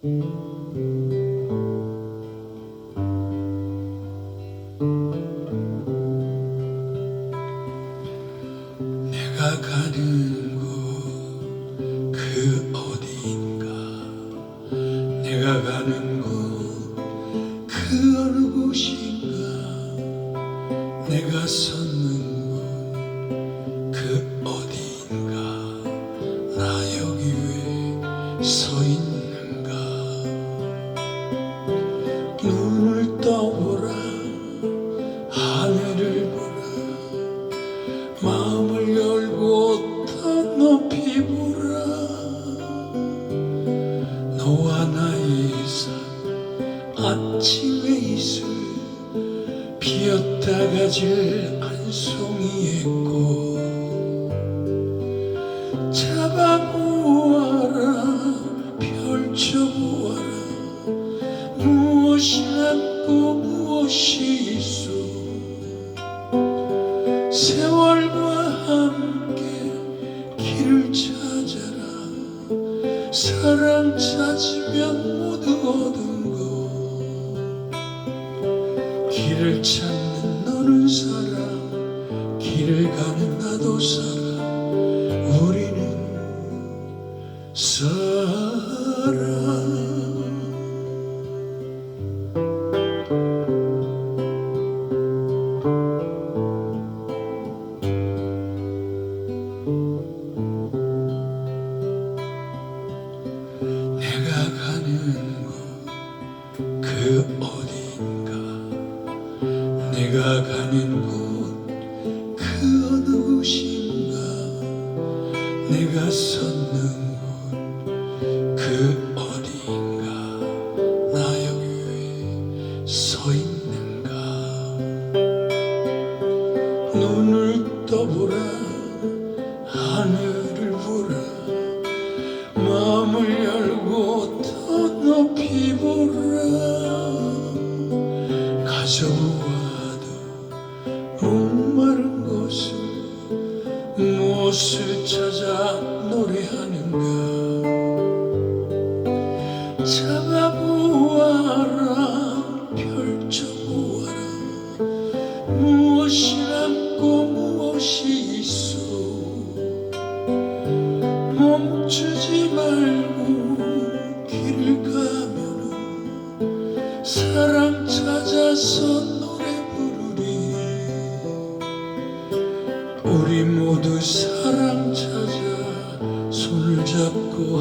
내가 가는 곳 그 어디인가? 내가 가는 곳 그 어느 곳인가? 내가 섰는 곳 그 어디인가? 나 여기 왜 서 있는 떠보라. 하늘을 보라. 마음을 열고 더 높이 보라. 너와 나의 삶 아침에 이슬 피었다 가질 한 송이의 세월과 함께 길을 찾아라. 사랑 찾으면 모두 얻은 것. 길을 찾는 너는 사랑 길을 가는 나도 사랑 곳 그 어디인가 내가 가는 곳 그 어느 곳인가 내가 섰는 곳 그 어디인가 나 여기 왜서 있는가? 눈을 떠보라 하늘 가져와도 목마른 곳을 무엇을 찾아 노래하는가? 잡아보아라 펼쳐보아라. 무엇이 남고 무엇이 있어? 멈추지 말고 길을 가면은 사랑 찾아서 노래 부르리. 우리 모두 사랑 찾아 손을 잡고